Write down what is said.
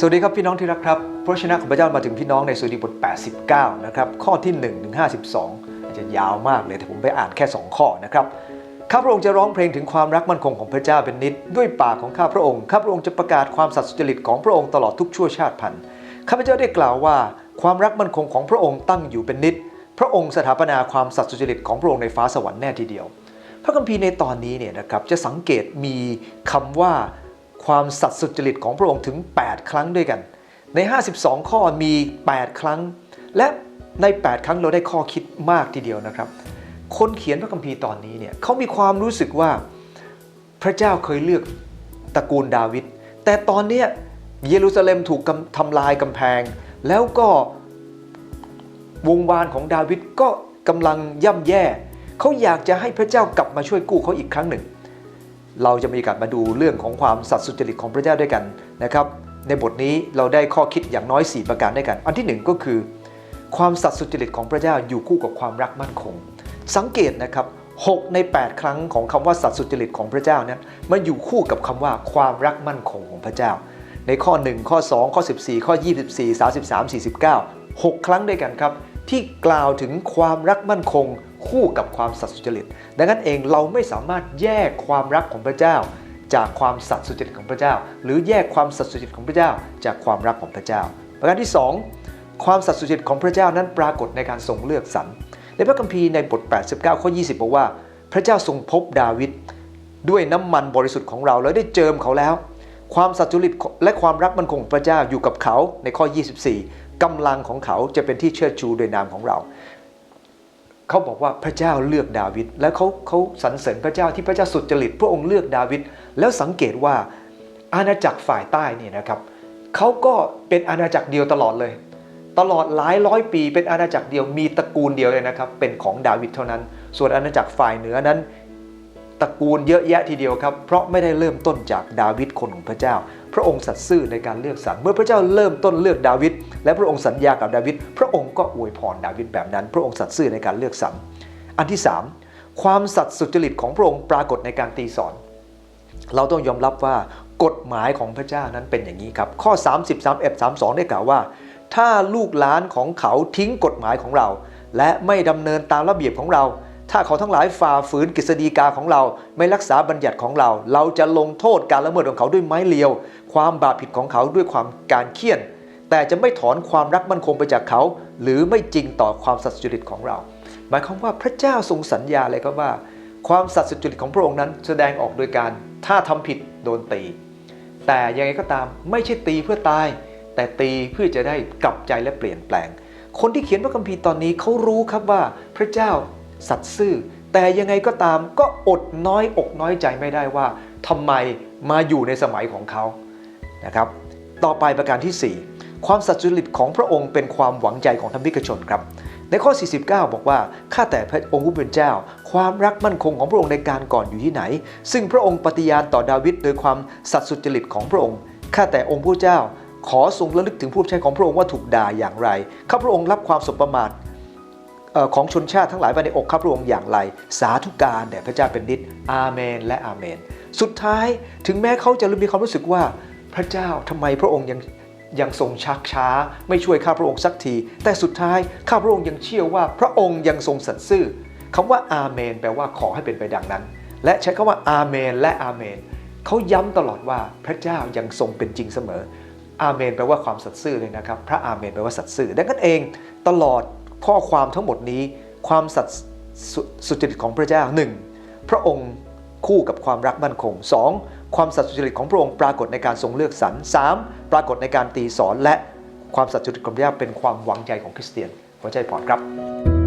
สวัสดีครับพี่น้องที่รักครับ พระชนะของพระเจ้ามาถึงพี่น้องในสุดีบท 89 นะครับ ข้อที่ 1 ถึง 52จะยาวมากเลยแต่ผมไปอ่านแค่ 2 ข้อนะครับ ข้าพระองค์จะร้องเพลงถึงความรักมั่นคงของพระเจ้าเป็นนิด ด้วยปากของข้าพระองค์ ข้าพระองค์จะประกาศความสัตย์สุจริตของพระองค์ตลอดทุกชั่วชาติพันธุ์ ข้าพเจ้าได้กล่าวว่าความรักมั่นคงของพระองค์ตั้งอยู่เป็นนิด พระองค์สถาปนาความสัตย์สุจริตของพระองค์ในฟ้าสวรรค์แน่ทีเดียว พระคัมภีร์ในตอนนี้เนี่ยนะครับจะสังเกตมีคำว่า ความสัตย์สุจริตของพระองค์ถึง 8 ครั้งด้วยกัน ใน 52 ข้อมี 8 ครั้ง และใน 8 ครั้งเราได้ข้อคิดมากทีเดียวนะครับ คนเขียนพระคัมภีร์ตอนนี้เนี่ยเขามีความรู้สึกว่าพระเจ้าเคยเลือกตระกูลดาวิดแต่ตอนเนี้ยเยรูซาเล็มถูกทำลายกำแพง แล้วก็วงวานของดาวิดก็กำลังย่ำแย่ เขาอยากจะให้พระเจ้ากลับมาช่วยกู้เขาอีกครั้งหนึ่ง เราจะมีโอกาสมาดูเรื่องของความสัตย์สุจริตของพระเจ้าด้วยกันนะครับ ในบทนี้เราได้ข้อคิดอย่างน้อย 4 ประการด้วยกัน อันที่หนึ่งก็คือ ความสัตย์สุจริตของพระเจ้าอยู่คู่กับความรักมั่นคง สังเกตนะครับ6ใน 8 ครั้งของคำว่าสัตย์สุจริตของพระเจ้านั้นมันอยู่คู่กับคำว่าความรักมั่นคงของพระเจ้า ในข้อ 1 ข้อ 2 ข้อ 14 ข้อ 24 33 49 6 ครั้งด้วยกันครับ ที่กล่าวถึงความรักมั่นคง คู่กับความสัตย์สุจริต ดังนั้นเองเราไม่สามารถแยกความรักของพระเจ้า จากความสัตย์สุจริตของพระเจ้า หรือแยกความสัตย์สุจริตของพระเจ้า จากความรักของพระเจ้า ประการที่ 2 ความสัตย์สุจริตของพระเจ้านั้นปรากฏในการทรงเลือกสรรในพระคัมภีร์ในบท 89 ข้อ 20 บอกว่า พระเจ้าทรงพบดาวิดด้วยน้ำมันบริสุทธิ์ของเราแล้วได้เจิมเขาแล้ว ความสัตย์สุจริตและความรักมันคงของพระเจ้าอยู่กับเขาในข้อ 24กำลังของเขาจะเป็นที่เชิดชูโดยนามของเรา เขาบอกว่าพระเจ้าเลือกดาวิดแล้วเขาเขาสรรเสริญพระเจ้าที่พระเจ้าสุจริต พระองค์เลือกดาวิดแล้วสังเกตว่าอาณาจักรฝ่ายใต้นี่นะครับเขาก็เป็นอาณาจักรเดียวตลอดเลย ตลอดหลายร้อยปี เป็นอาณาจักรเดียวมีตระกูลเดียวเลยนะครับเป็นของดาวิดเท่านั้น ส่วนอาณาจักรฝ่ายเหนือนั้น ตระกูลเยอะแยะทีเดียวครับ เพราะไม่ได้เริ่มต้นจากดาวิดคนของพระเจ้า พระองค์สัตย์ซื่อในการเลือกสรรเมื่อพระเจ้าเริ่มต้นเลือกดาวิดและพระองค์สัญญากับดาวิดพระองค์ก็อวยพรดาวิดแบบนั้น พระองค์สัตย์ซื่อในการเลือกสรรอันที่ 3 ความสัตย์สุจริตของพระองค์ปรากฏในการตีสอน เราต้องยอมรับว่ากฎหมายของพระเจ้านั้นเป็นอย่างนี้ครับข้อ 30 31 32 ได้กล่าวว่า ถ้าลูกหลานของเขาทิ้งกฎหมายของเรา และไม่ดำเนินตามระเบียบของเรา ถ้าเขาทั้งหลายฝ่าฝืนกฤษฎีกาของเราไม่รักษาบัญญัติของเรา เราจะลงโทษการละเมิดของเขาด้วยไม้เลียว ความบาปผิดของเขาด้วยความการเคี่ยน แต่จะไม่ถอนความรักมั่นคงไปจากเขา หรือไม่จริงต่อความสัตย์สุจริตของเรา หมายความว่าพระเจ้าทรงสัญญาเลยครับว่า ความสัตย์สุจริตของพระองค์นั้นแสดงออกโดยการถ้าทำผิดโดนตี แต่ยังไงก็ตามไม่ใช่ตีเพื่อตาย แต่ตีเพื่อจะได้กลับใจและเปลี่ยนแปลง คนที่เขียนพระคัมภีร์ตอนนี้เขารู้ครับว่าพระเจ้า สัตย์ซื่อ แต่ยังไงก็ตามก็อดน้อยอกน้อยใจไม่ได้ว่าทำไมมาอยู่ในสมัยของเขานะครับ ต่อไปประการที่ 4 ความสัตย์สุจริตของพระองค์เป็นความหวังใจของธรรมิกชนครับ ในข้อ 49 บอกว่า ข้าแต่พระองค์ผู้เป็นเจ้า ความรักมั่นคงของพระองค์ในการก่อนอยู่ที่ไหน ซึ่งพระองค์ปฏิญาณต่อดาวิดโดยความสัตย์สุจริตของพระองค์ ข้าแต่องค์ผู้เจ้า ขอทรงระลึกถึงผู้ใช้ของพระองค์ว่าถูกด่าอย่างไร ข้าพระองค์รับความสบประมาท ของชนชาติทั้งหลายไว้ในอกข้าพระองค์อย่างไร สาธุการแด่พระเจ้าเป็นนิดอาเมน และอาเมน สุดท้ายถึงแม้เขาจะมีความรู้สึกว่าพระเจ้าทำไมพระองค์ยังยังทรงชักช้า ไม่ช่วยข้าพระองค์สักที แต่สุดท้ายข้าพระองค์ยังเชื่อว่าพระองค์ยังทรงสัตย์ซื่อคำว่าอาเมน แปลว่าขอให้เป็นไปดังนั้น และใช้คำว่าอาเมน และอาเมนเขาย้ำตลอดว่าพระเจ้ายังทรงเป็นจริงเสมออาเมนแปลว่าความสัตย์ซื่อเลยนะครับ พระอาเมนแปลว่าสัตย์ซื่อดังนั้นเอง ตลอด ข้อความทั้งหมดนี้ ความสัตย์สุจริตของพระเจ้าหนึ่งพระองค์คู่กับความรักมั่นคง 2. ความสัตย์สุจริตของพระองค์ปรากฏในการทรงเลือกสรร 3. ปรากฏในการตีสอนและความสัตย์สุจริตของพระเจ้าเป็นความหวังใจของคริสเตียนขอใจพรครับ